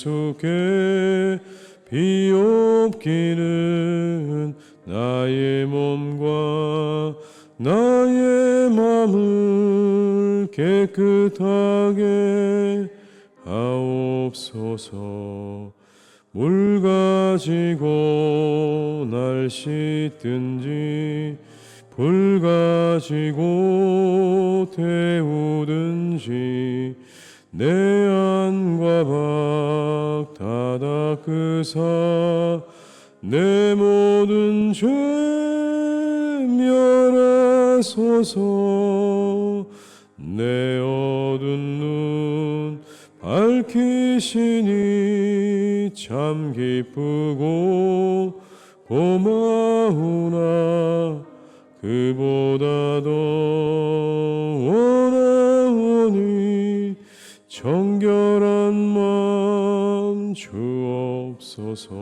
예수께 비옵기는 나의 몸과 나의 마음을 깨끗하게 하옵소서. 물 가지고 날 씻든지 불 가지고 태우든지 내 안과 박 닫아 그사 내 모든 죄 멸하소서. 내 어두운 눈 밝히시니 참 기쁘고 고마우나 그보다 더 정결한 마음 주옵소서.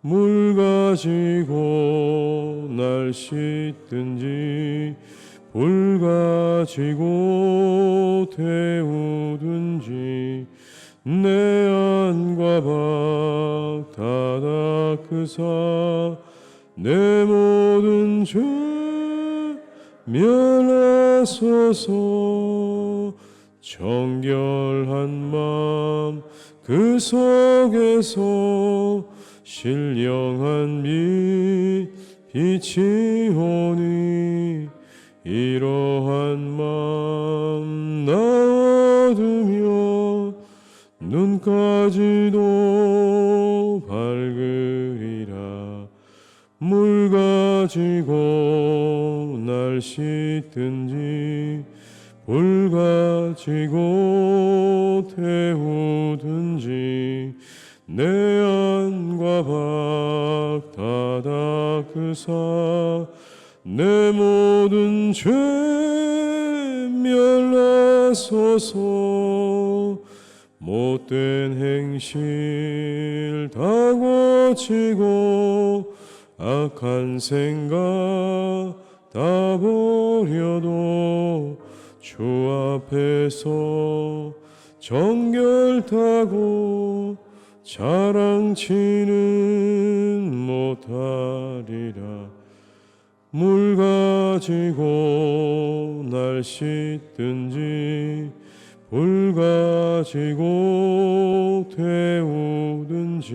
물 가지고 날 씻든지 불 가지고 태우든지 내 안과 박 닫아 그사 내 모든 죄 멸하소서 정결한 마음 그 속에서 신령한 빛 빛이 오니 이러한 마음 나 얻으며 눈까지도 밝으리라. 물 가지고 날 씻든지 불 가지고 태우든지 내 안과 박 닫아 그사 내 모든 죄 멸하소서 못된 행실 다 고치고 악한 생각 다 버려도 주 앞에서 정결타고 자랑치는 못하리라 물 가지고 날 씻든지 불 가지고 태우든지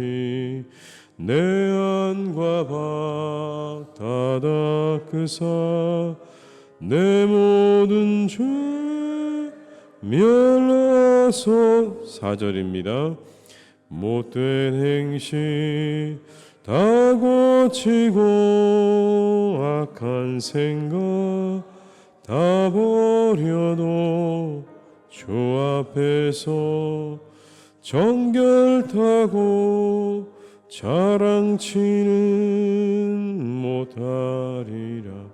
내 안과 박 닫아 그사 내 모든 죄 멸하소 사절입니다. 못된 행실 다 고치고 악한 생각 다 버려도 주 앞에서 정결타고 자랑치는 못하리라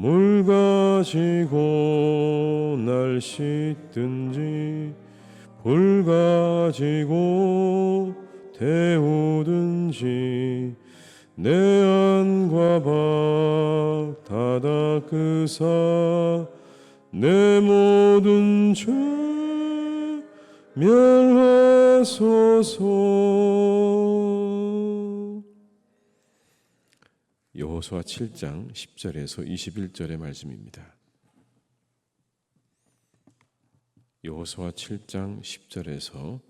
물 가지고 날 씻든지 불 가지고 태우든지 내 안과 박 닫아 그사 내 모든 죄 멸하소서. 여호수아 7장 10절에서 21절의 말씀입니다. 여호수아 7장 10절에서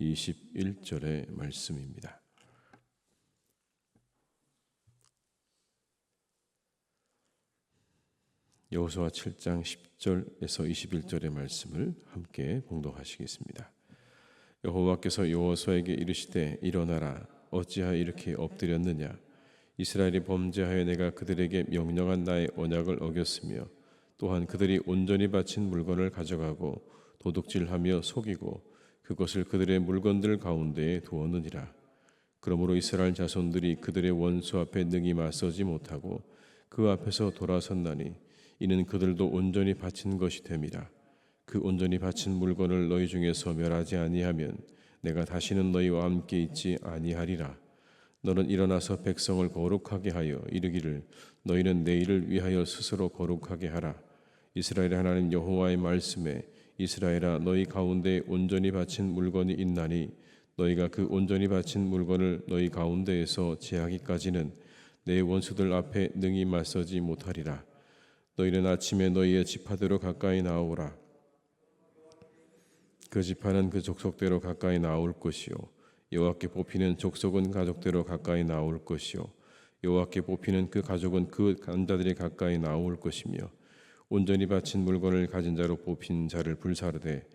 21절의 말씀입니다. 여호수아 7장 10절에서 21절의 말씀을 함께 봉독하시겠습니다. 여호와께서 여호수아에게 이르시되 일어나라 어찌하여 이렇게 엎드렸느냐 이스라엘이 범죄하여 내가 그들에게 명령한 나의 언약을 어겼으며 또한 그들이 온전히 바친 물건을 가져가고 도둑질하며 속이고 그것을 그들의 물건들 가운데에 두었느니라. 그러므로 이스라엘 자손들이 그들의 원수 앞에 능히 맞서지 못하고 그 앞에서 돌아섰나니 이는 그들도 온전히 바친 것이 됨이라. 그 온전히 바친 물건을 너희 중에서 멸하지 아니하면 내가 다시는 너희와 함께 있지 아니하리라 너는 일어나서 백성을 거룩하게 하여 이르기를 너희는 내일을 위하여 스스로 거룩하게 하라. 이스라엘의 하나님 여호와의 말씀에 이스라엘아 너희 가운데 온전히 바친 물건이 있나니 너희가 그 온전히 바친 물건을 너희 가운데에서 제하기까지는 내 원수들 앞에 능히 맞서지 못하리라. 너희는 아침에 너희의 지파대로 가까이 나오라. 그 지파는 그 족속대로 가까이 나올 것이요 여호와께 뽑히는 족속은 가족대로 가까이 나올 것이요. 여호와께 뽑히는 그 가족은 그 간자들이 가까이 나올 것이며 온전히 바친 물건을 가진 자로 뽑힌 자를 불사르되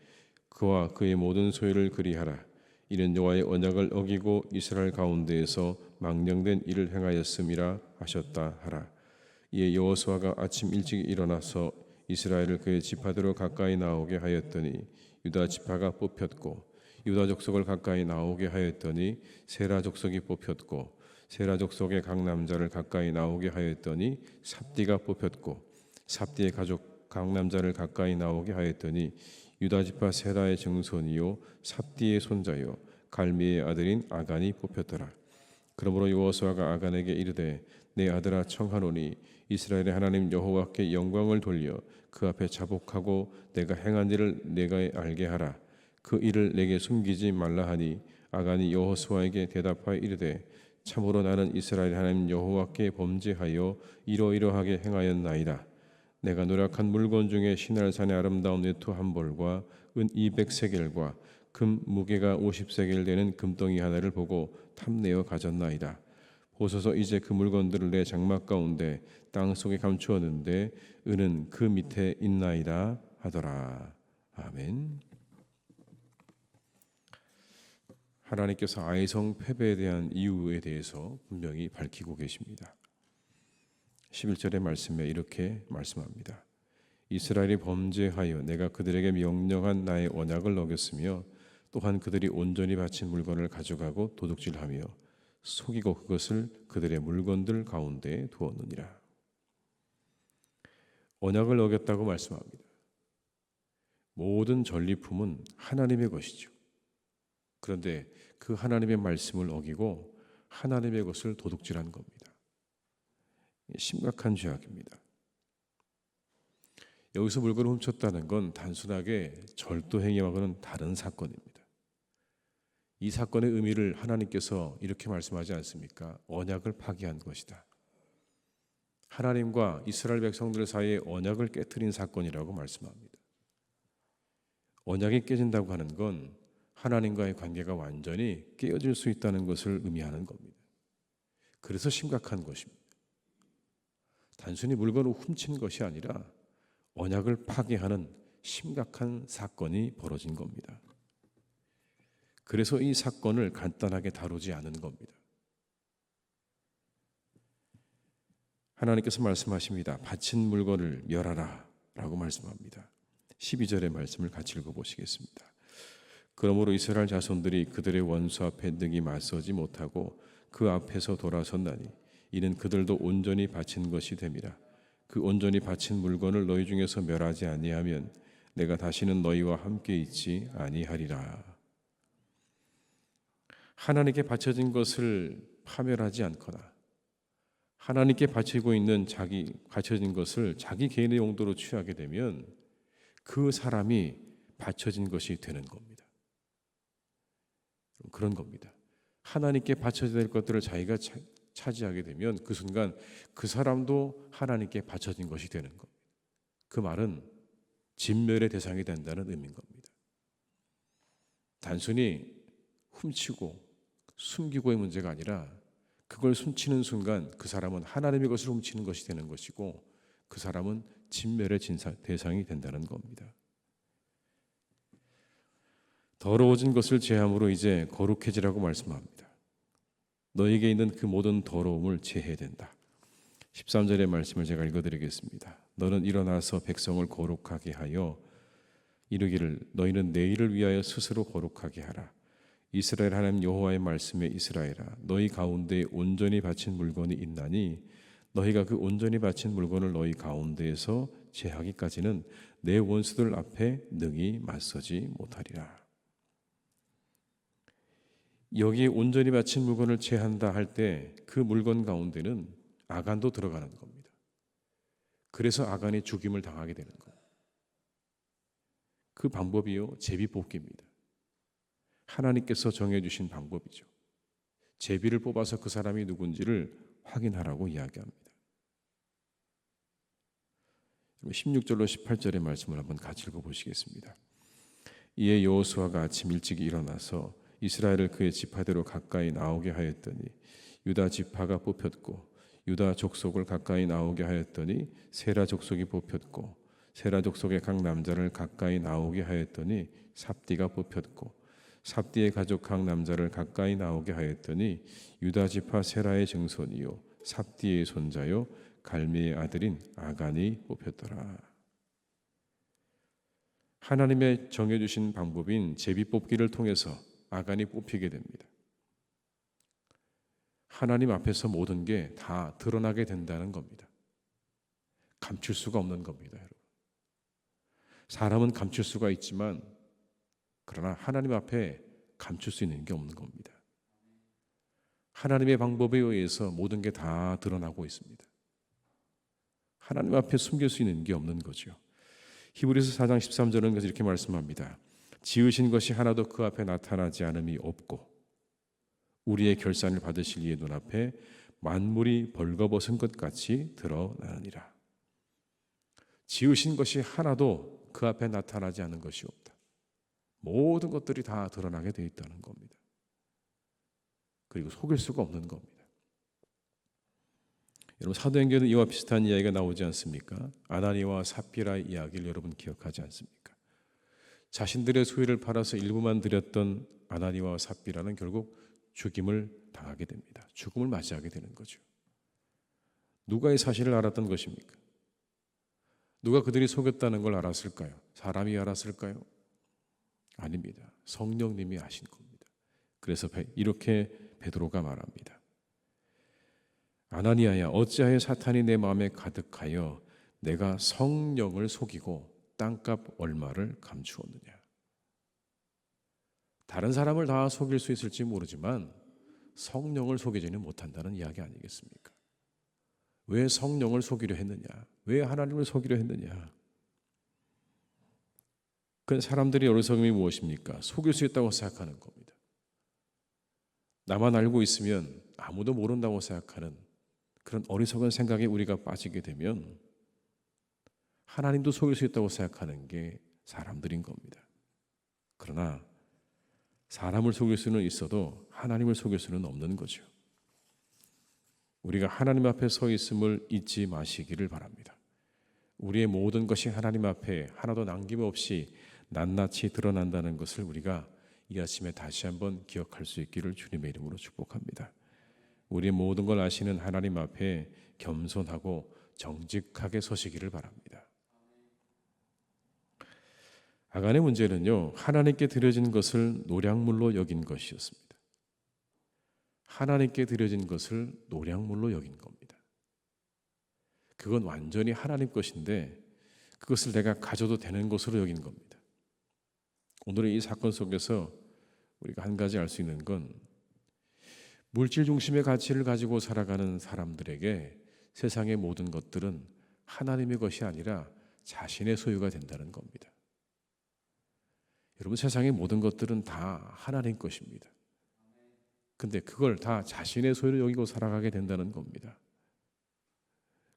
그와 그의 모든 소유를 그리하라. 이는 여호와의 언약을 어기고 이스라엘 가운데에서 망령된 일을 행하였음이라 하셨다 하라. 이에 여호수아가 아침 일찍 일어나서 이스라엘을 그의 지파대로 가까이 나오게 하였더니 유다 지파가 뽑혔고 유다 족속을 가까이 나오게 하였더니 세라 족속이 뽑혔고 세라 족속의 각 남자를 가까이 나오게 하였더니 삽디가 뽑혔고 삽디의 가족 각 남자를 가까이 나오게 하였더니 유다 지파 세라의 증손이요 삽디의 손자요 갈미의 아들인 아간이 뽑혔더라. 그러므로 여호수아가 아간에게 이르되 내 아들아 청하노니 이스라엘의 하나님 여호와께 영광을 돌려 그 앞에 자복하고 내가 행한 일을 내가 알게 하라. 그 일을 내게 숨기지 말라 하니 아간이 여호수아에게 대답하여 이르되 참으로 나는 이스라엘 하나님 여호와께 범죄하여 이러이러하게 행하였나이다. 내가 노력한 물건 중에 신할산의 아름다운 외투 한 벌과 은 200세겔과 금 무게가 50세겔 되는 금덩이 하나를 보고 탐내어 가졌나이다. 보소서 이제 그 물건들을 내 장막 가운데 땅 속에 감추었는데 은은 그 밑에 있나이다 하더라. 아멘. 하나님께서 아이성 패배에 대한 이유에 대해서 분명히 밝히고 계십니다. 11절의 말씀에 이렇게 말씀합니다. 이스라엘이 범죄하여 내가 그들에게 명령한 나의 언약을 어겼으며 또한 그들이 온전히 바친 물건을 가져가고 도둑질하며 속이고 그것을 그들의 물건들 가운데 두었느니라. 언약을 어겼다고 말씀합니다. 모든 전리품은 하나님의 것이죠. 그런데 그 하나님의 말씀을 어기고 하나님의 것을 도둑질한 겁니다. 심각한 죄악입니다. 여기서 물건을 훔쳤다는 건 단순하게 절도 행위와는 다른 사건입니다. 이 사건의 의미를 하나님께서 이렇게 말씀하지 않습니까? 언약을 파기한 것이다. 하나님과 이스라엘 백성들 사이에 언약을 깨뜨린 사건이라고 말씀합니다. 언약이 깨진다고 하는 건 하나님과의 관계가 완전히 깨어질 수 있다는 것을 의미하는 겁니다. 그래서 심각한 것입니다. 단순히 물건을 훔친 것이 아니라 언약을 파괴하는 심각한 사건이 벌어진 겁니다. 그래서 이 사건을 간단하게 다루지 않은 겁니다. 하나님께서 말씀하십니다. 바친 물건을 멸하라 라고 말씀합니다. 12절의 말씀을 같이 읽어보시겠습니다. 그러므로 이스라엘 자손들이 그들의 원수 앞에 능히 맞서지 못하고 그 앞에서 돌아섰나니 이는 그들도 온전히 바친 것이 됨이라. 그 온전히 바친 물건을 너희 중에서 멸하지 아니하면 내가 다시는 너희와 함께 있지 아니하리라. 하나님께 바쳐진 것을 파멸하지 않거나 하나님께 바치고 있는 자기 바쳐진 것을 자기 개인의 용도로 취하게 되면 그 사람이 바쳐진 것이 되는 겁니다. 그런 겁니다. 하나님께 바쳐야 될 것들을 자기가 차, 차지하게 되면 그 순간 그 사람도 하나님께 바쳐진 것이 되는 겁니다. 그 말은 진멸의 대상이 된다는 의미인 겁니다. 단순히 훔치고 숨기고의 문제가 아니라 그걸 훔치는 순간 그 사람은 하나님의 것을 훔치는 것이 되는 것이고 그 사람은 진멸의 대상이 된다는 겁니다. 더러워진 것을 제함으로 이제 거룩해지라고 말씀합니다. 너에게 있는 그 모든 더러움을 제해야 된다. 13절의 말씀을 제가 읽어드리겠습니다. 너는 일어나서 백성을 거룩하게 하여 이르기를 너희는 내일을 위하여 스스로 거룩하게 하라. 이스라엘 하나님 여호와의 말씀에 이스라엘아 너희 가운데 온전히 바친 물건이 있나니 너희가 그 온전히 바친 물건을 너희 가운데에서 제하기까지는 내 원수들 앞에 능히 맞서지 못하리라. 여기에 온전히 바친 물건을 제한다 할 때 그 물건 가운데는 아간도 들어가는 겁니다. 그래서 아간이 죽임을 당하게 되는 거예요. 그 방법이요 제비 뽑기입니다. 하나님께서 정해주신 방법이죠. 제비를 뽑아서 그 사람이 누군지를 확인하라고 이야기합니다. 16절로 18절의 말씀을 한번 같이 읽어보시겠습니다. 이에 여호수아가 아침 일찍 일어나서 이스라엘을 그의 지파대로 가까이 나오게 하였더니 유다 지파가 뽑혔고 유다 족속을 가까이 나오게 하였더니 세라 족속이 뽑혔고 세라 족속의 각 남자를 가까이 나오게 하였더니 삽디가 뽑혔고 삽디의 가족 각 남자를 가까이 나오게 하였더니 유다 지파 세라의 증손이요 삽디의 손자요 갈미의 아들인 아간이 뽑혔더라. 하나님의 정해주신 방법인 제비 뽑기를 통해서 아간이 뽑히게 됩니다. 하나님 앞에서 모든 게 다 드러나게 된다는 겁니다. 감출 수가 없는 겁니다, 여러분. 사람은 감출 수가 있지만 그러나 하나님 앞에 감출 수 있는 게 없는 겁니다. 하나님의 방법에 의해서 모든 게 다 드러나고 있습니다. 하나님 앞에 숨길 수 있는 게 없는 거죠. 히브리서 4장 13절은 이렇게 말씀합니다. 지으신 것이 하나도 그 앞에 나타나지 않음이 없고 우리의 결산을 받으실 이의 눈앞에 만물이 벌거벗은 것 같이 드러나느니라. 지으신 것이 하나도 그 앞에 나타나지 않은 것이 없다. 모든 것들이 다 드러나게 되어 있다는 겁니다. 그리고 속일 수가 없는 겁니다. 여러분 사도행전에 이와 비슷한 이야기가 나오지 않습니까? 아나니와 삽비라 이야기를 여러분 기억하지 않습니까? 자신들의 소유를 팔아서 일부만 드렸던 아나니와 삽비라는 결국 죽임을 당하게 됩니다. 죽음을 맞이하게 되는 거죠. 누가 이 사실을 알았던 것입니까? 누가 그들이 속였다는 걸 알았을까요? 사람이 알았을까요? 아닙니다. 성령님이 아신 겁니다. 그래서 이렇게 베드로가 말합니다. 아나니아야 어찌하여 사탄이 내 마음에 가득하여 내가 성령을 속이고 땅값 얼마를 감추었느냐. 다른 사람을 다 속일 수 있을지 모르지만 성령을 속이지는 못한다는 이야기 아니겠습니까? 왜 성령을 속이려 했느냐? 왜 하나님을 속이려 했느냐? 그 사람들이 어리석음이 무엇입니까? 속일 수 있다고 생각하는 겁니다. 나만 알고 있으면 아무도 모른다고 생각하는 그런 어리석은 생각에 우리가 빠지게 되면 하나님도 속일 수 있다고 생각하는 게 사람들인 겁니다. 그러나 사람을 속일 수는 있어도 하나님을 속일 수는 없는 거죠. 우리가 하나님 앞에 서 있음을 잊지 마시기를 바랍니다. 우리의 모든 것이 하나님 앞에 하나도 남김없이 낱낱이 드러난다는 것을 우리가 이 아침에 다시 한번 기억할 수 있기를 주님의 이름으로 축복합니다. 우리의 모든 걸 아시는 하나님 앞에 겸손하고 정직하게 서시기를 바랍니다. 아간의 문제는요, 하나님께 드려진 것을 노량물로 여긴 것이었습니다. 하나님께 드려진 것을 노량물로 여긴 겁니다. 그건 완전히 하나님 것인데 그것을 내가 가져도 되는 것으로 여긴 겁니다. 오늘의 이 사건 속에서 우리가 한 가지 알 수 있는 건 물질 중심의 가치를 가지고 살아가는 사람들에게 세상의 모든 것들은 하나님의 것이 아니라 자신의 소유가 된다는 겁니다. 여러분 세상의 모든 것들은 다 하나님 것입니다. 근데 그걸 다 자신의 소유로 여기고 살아가게 된다는 겁니다.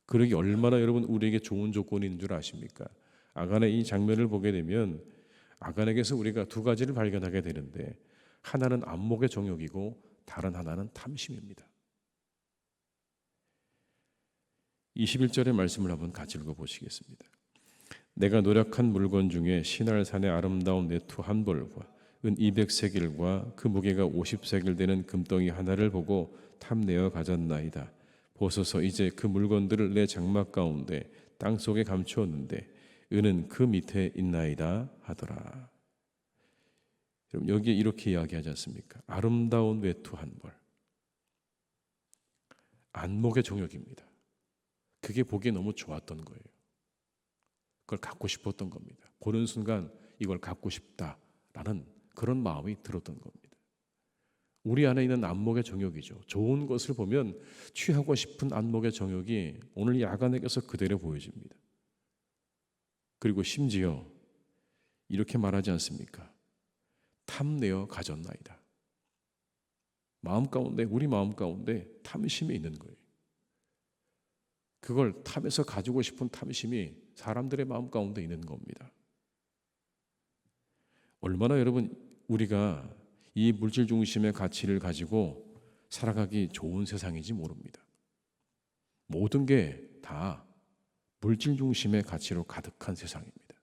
그러기 얼마나 여러분 우리에게 좋은 조건인 줄 아십니까? 아간의 이 장면을 보게 되면 아간에게서 우리가 두 가지를 발견하게 되는데 하나는 안목의 정욕이고 다른 하나는 탐심입니다. 21절의 말씀을 한번 같이 읽어 보시겠습니다. 내가 노력한 물건 중에 신할산의 아름다운 네투 한 벌과 은 200세겔과 그 무게가 50세겔 되는 금덩이 하나를 보고 탐내어 가졌나이다. 보소서 이제 그 물건들을 내 장막 가운데 땅 속에 감추었는데 은은 그 밑에 있나이다 하더라. 여러분 여기에 이렇게 이야기하지 않습니까? 아름다운 외투 한 벌. 안목의 정욕입니다. 그게 보기에 너무 좋았던 거예요. 그걸 갖고 싶었던 겁니다. 보는 순간 이걸 갖고 싶다라는 그런 마음이 들었던 겁니다. 우리 안에 있는 안목의 정욕이죠. 좋은 것을 보면 취하고 싶은 안목의 정욕이 오늘 야간에게서 그대로 보여집니다. 그리고 심지어 이렇게 말하지 않습니까? 탐내어 가졌나이다. 마음 가운데 우리 마음 가운데 탐심이 있는 거예요. 그걸 탐에서 가지고 싶은 탐심이 사람들의 마음 가운데 있는 겁니다. 얼마나 여러분 우리가 이 물질 중심의 가치를 가지고 살아가기 좋은 세상인지 모릅니다. 모든 게 다 물질 중심의 가치로 가득한 세상입니다.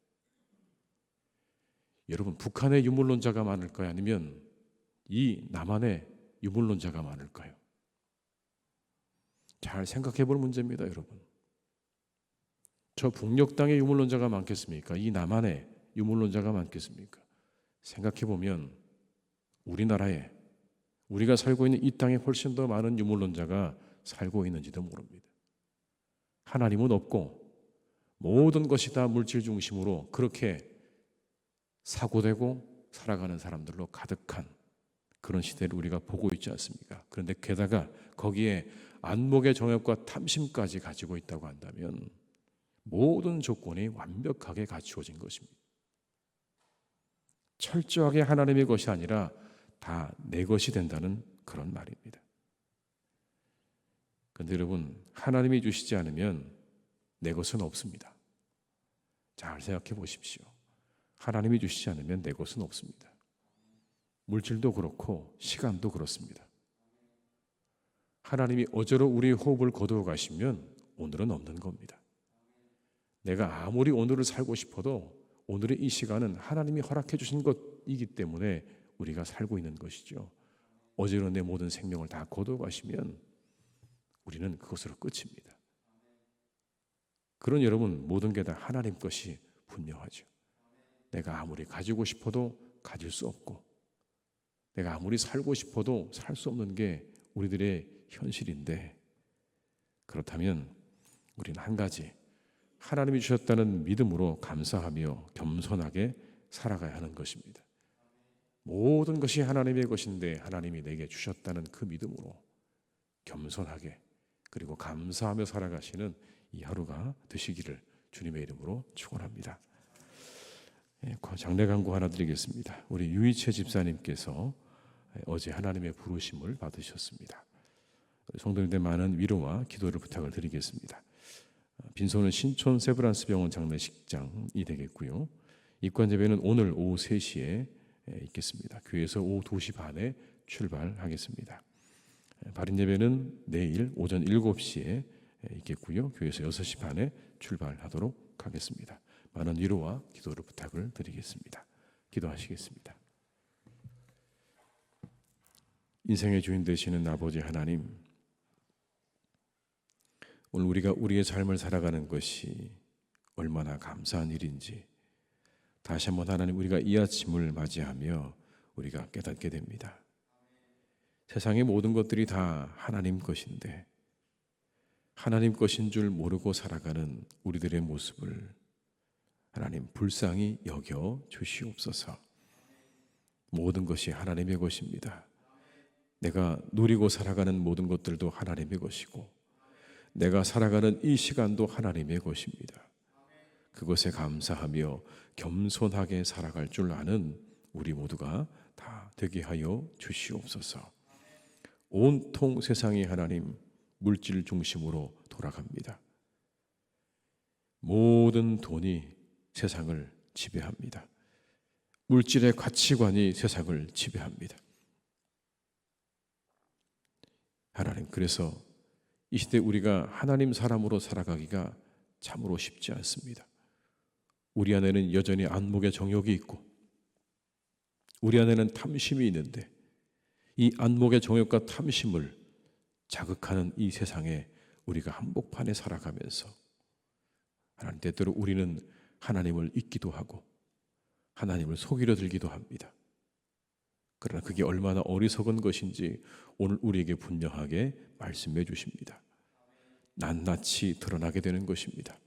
여러분 북한의 유물론자가 많을까요? 아니면 이 남한의 유물론자가 많을까요? 잘 생각해 볼 문제입니다, 여러분. 저 북녘 땅의 유물론자가 많겠습니까? 이 남한의 유물론자가 많겠습니까? 생각해 보면 우리나라에 우리가 살고 있는 이 땅에 훨씬 더 많은 유물론자가 살고 있는지도 모릅니다. 하나님은 없고 모든 것이 다 물질 중심으로 그렇게 사고되고 살아가는 사람들로 가득한 그런 시대를 우리가 보고 있지 않습니까? 그런데 게다가 거기에 안목의 정욕과 탐심까지 가지고 있다고 한다면 모든 조건이 완벽하게 갖추어진 것입니다. 철저하게 하나님의 것이 아니라 다 내 것이 된다는 그런 말입니다. 그런데 여러분, 하나님이 주시지 않으면 내 것은 없습니다. 잘 생각해 보십시오. 하나님이 주시지 않으면 내 것은 없습니다. 물질도 그렇고 시간도 그렇습니다. 하나님이 어제로 우리 호흡을 거두어 가시면 오늘은 없는 겁니다. 내가 아무리 오늘을 살고 싶어도 오늘의 이 시간은 하나님이 허락해 주신 것이기 때문에 우리가 살고 있는 것이죠. 어제로 내 모든 생명을 다 거두어 가시면 우리는 그것으로 끝입니다. 그런 여러분 모든 게 다 하나님 것이 분명하죠. 내가 아무리 가지고 싶어도 가질 수 없고 내가 아무리 살고 싶어도 살 수 없는 게 우리들의 현실인데 그렇다면 우리는 한 가지 하나님이 주셨다는 믿음으로 감사하며 겸손하게 살아가야 하는 것입니다. 모든 것이 하나님의 것인데 하나님이 내게 주셨다는 그 믿음으로 겸손하게 그리고 감사하며 살아가시는 이 하루가 되시기를 주님의 이름으로 축원합니다. 예, 장례 간구 하나 드리겠습니다. 우리 유이채 집사님께서 어제 하나님의 부르심을 받으셨습니다. 성도님들 많은 위로와 기도를 부탁을 드리겠습니다. 빈소는 신촌 세브란스 병원 장례식장이 되겠고요. 입관 예배는 오늘 오후 3시에 있겠습니다. 교회에서 오후 2시 반에 출발하겠습니다. 발인 예배는 내일 오전 7시에 있겠고요. 교회에서 6시 반에 출발하도록 하겠습니다. 많은 위로와 기도를 부탁을 드리겠습니다. 기도하시겠습니다. 인생의 주인 되시는 아버지 하나님, 오늘 우리가 우리의 삶을 살아가는 것이 얼마나 감사한 일인지 다시 한번 하나님 우리가 이 아침을 맞이하며 우리가 깨닫게 됩니다. 세상의 모든 것들이 다 하나님 것인데 하나님 것인 줄 모르고 살아가는 우리들의 모습을 하나님 불쌍히 여겨 주시옵소서. 모든 것이 하나님의 것입니다. 내가 누리고 살아가는 모든 것들도 하나님의 것이고 내가 살아가는 이 시간도 하나님의 것입니다. 그것에 감사하며 겸손하게 살아갈 줄 아는 우리 모두가 다 되게 하여 주시옵소서. 온통 세상이 하나님 물질 중심으로 돌아갑니다. 모든 돈이 세상을 지배합니다. 물질의 가치관이 세상을 지배합니다. 하나님, 그래서 이 시대 우리가 하나님 사람으로 살아가기가 참으로 쉽지 않습니다. 우리 안에는 여전히 안목의 정욕이 있고, 우리 안에는 탐심이 있는데, 이 안목의 정욕과 탐심을 자극하는 이 세상에 우리가 한복판에 살아가면서 하나님 때때로 우리는 하나님을 잊기도 하고 하나님을 속이려 들기도 합니다. 그러나 그게 얼마나 어리석은 것인지 오늘 우리에게 분명하게 말씀해 주십니다. 낱낱이 드러나게 되는 것입니다.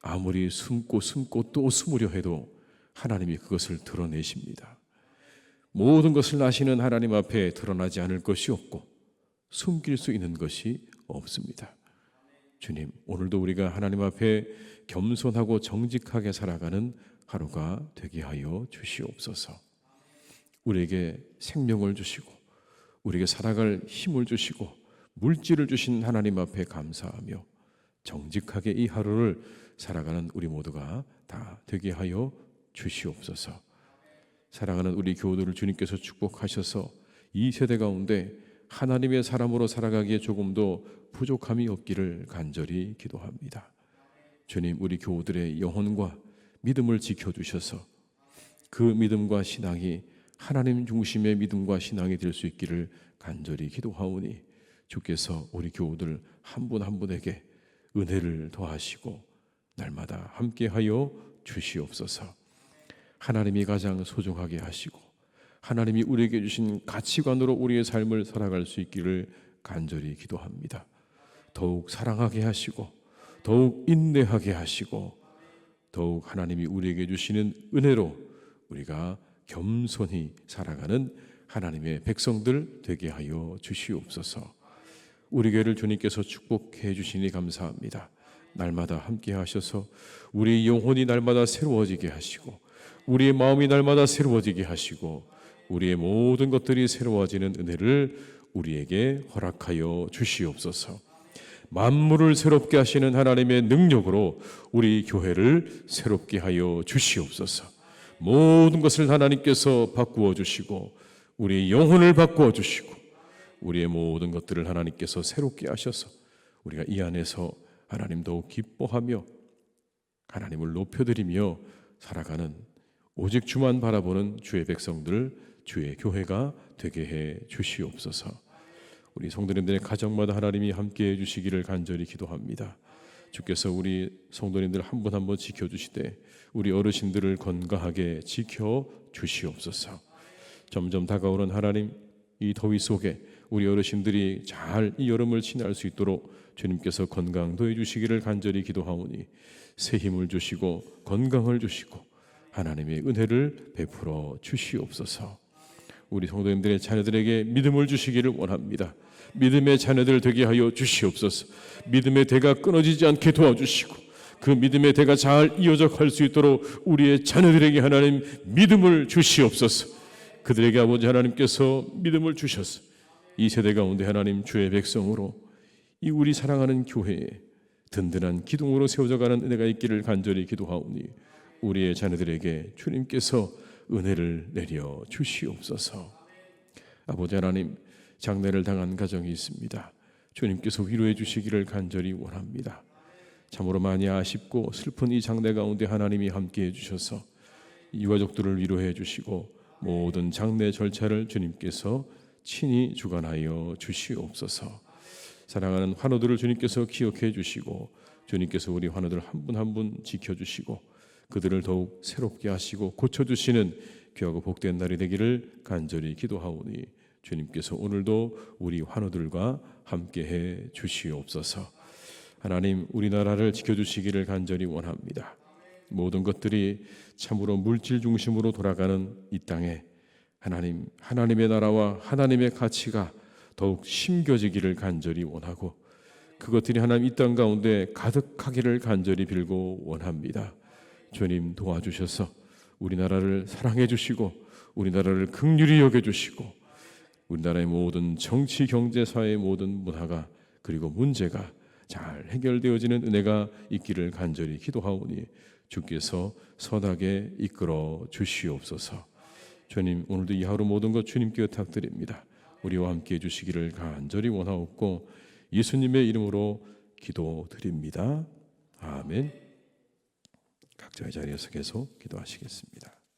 아무리 숨고 숨고 또 숨으려 해도 하나님이 그것을 드러내십니다. 모든 것을 아시는 하나님 앞에 드러나지 않을 것이 없고 숨길 수 있는 것이 없습니다. 주님, 오늘도 우리가 하나님 앞에 겸손하고 정직하게 살아가는 하루가 되게 하여 주시옵소서. 우리에게 생명을 주시고 우리에게 살아갈 힘을 주시고 물질을 주신 하나님 앞에 감사하며 정직하게 이 하루를 살아가는 우리 모두가 다 되게 하여 주시옵소서. 사랑하는 우리 교우들을 주님께서 축복하셔서 이 세대 가운데 하나님의 사람으로 살아가기에 조금도 부족함이 없기를 간절히 기도합니다. 주님, 우리 교우들의 영혼과 믿음을 지켜주셔서 그 믿음과 신앙이 하나님 중심의 믿음과 신앙이 될 수 있기를 간절히 기도하오니 주께서 우리 교우들 한분한 분에게 은혜를 더하시고 날마다 함께하여 주시옵소서. 하나님이 가장 소중하게 하시고 하나님이 우리에게 주신 가치관으로 우리의 삶을 살아갈 수 있기를 간절히 기도합니다. 더욱 사랑하게 하시고 더욱 인내하게 하시고 더욱 하나님이 우리에게 주시는 은혜로 우리가 겸손히 살아가는 하나님의 백성들 되게 하여 주시옵소서. 우리 교회를 주님께서 축복해 주시니 감사합니다. 날마다 함께 하셔서 우리 영혼이 날마다 새로워지게 하시고 우리의 마음이 날마다 새로워지게 하시고 우리의 모든 것들이 새로워지는 은혜를 우리에게 허락하여 주시옵소서. 만물을 새롭게 하시는 하나님의 능력으로 우리 교회를 새롭게 하여 주시옵소서. 모든 것을 하나님께서 바꾸어 주시고 우리 영혼을 바꾸어 주시고 우리의 모든 것들을 하나님께서 새롭게 하셔서 우리가 이 안에서 하나님도 기뻐하며 하나님을 높여드리며 살아가는 오직 주만 바라보는 주의 백성들 주의 교회가 되게 해 주시옵소서. 우리 성도님들의 가정마다 하나님이 함께 해 주시기를 간절히 기도합니다. 주께서 우리 성도님들 한 분 한 분 지켜 주시되 우리 어르신들을 건강하게 지켜 주시옵소서. 점점 다가오는 하나님 이 더위 속에 우리 어르신들이 잘 이 여름을 지날 수 있도록 주님께서 건강 도해 주시기를 간절히 기도하오니 새 힘을 주시고 건강을 주시고 하나님의 은혜를 베풀어 주시옵소서. 우리 성도님들의 자녀들에게 믿음을 주시기를 원합니다. 믿음의 자녀들 되게 하여 주시옵소서. 믿음의 대가 끊어지지 않게 도와주시고 그 믿음의 대가 잘 이어져 갈 수 있도록 우리의 자녀들에게 하나님 믿음을 주시옵소서. 그들에게 아버지 하나님께서 믿음을 주셔서 이 세대 가운데 하나님 주의 백성으로 이 우리 사랑하는 교회에 든든한 기둥으로 세워져 가는 은혜가 있기를 간절히 기도하오니 우리의 자녀들에게 주님께서 은혜를 내려 주시옵소서. 아버지 하나님 장례를 당한 가정이 있습니다. 주님께서 위로해 주시기를 간절히 원합니다. 참으로 많이 아쉽고 슬픈 이 장례 가운데 하나님이 함께 해 주셔서 유가족들을 위로해 주시고 모든 장례 절차를 주님께서 친히 주관하여 주시옵소서. 사랑하는 환우들을 주님께서 기억해 주시고 주님께서 우리 환우들 한 분 한 분 지켜 주시고 그들을 더욱 새롭게 하시고 고쳐 주시는 귀하고 복된 날이 되기를 간절히 기도하오니 주님께서 오늘도 우리 환우들과 함께 해 주시옵소서. 하나님 우리나라를 지켜 주시기를 간절히 원합니다. 모든 것들이 참으로 물질 중심으로 돌아가는 이 땅에 하나님 하나님의 나라와 하나님의 가치가 더욱 심겨지기를 간절히 원하고 그것들이 하나님 이 땅 가운데 가득하기를 간절히 빌고 원합니다. 주님 도와주셔서 우리나라를 사랑해 주시고 우리나라를 극률히 여겨 주시고 우리나라의 모든 정치, 경제, 사회의 모든 문화가 그리고 문제가 잘 해결되어지는 은혜가 있기를 간절히 기도하오니 주께서 선하게 이끌어 주시옵소서. 주님 오늘도 이 하루 모든 것 주님께 의탁드립니다. 우리와 함께 해주시기를 간절히 원하옵고 예수님의 이름으로 기도드립니다. 아멘. 각자의 자리에서 계속 기도하시겠습니다.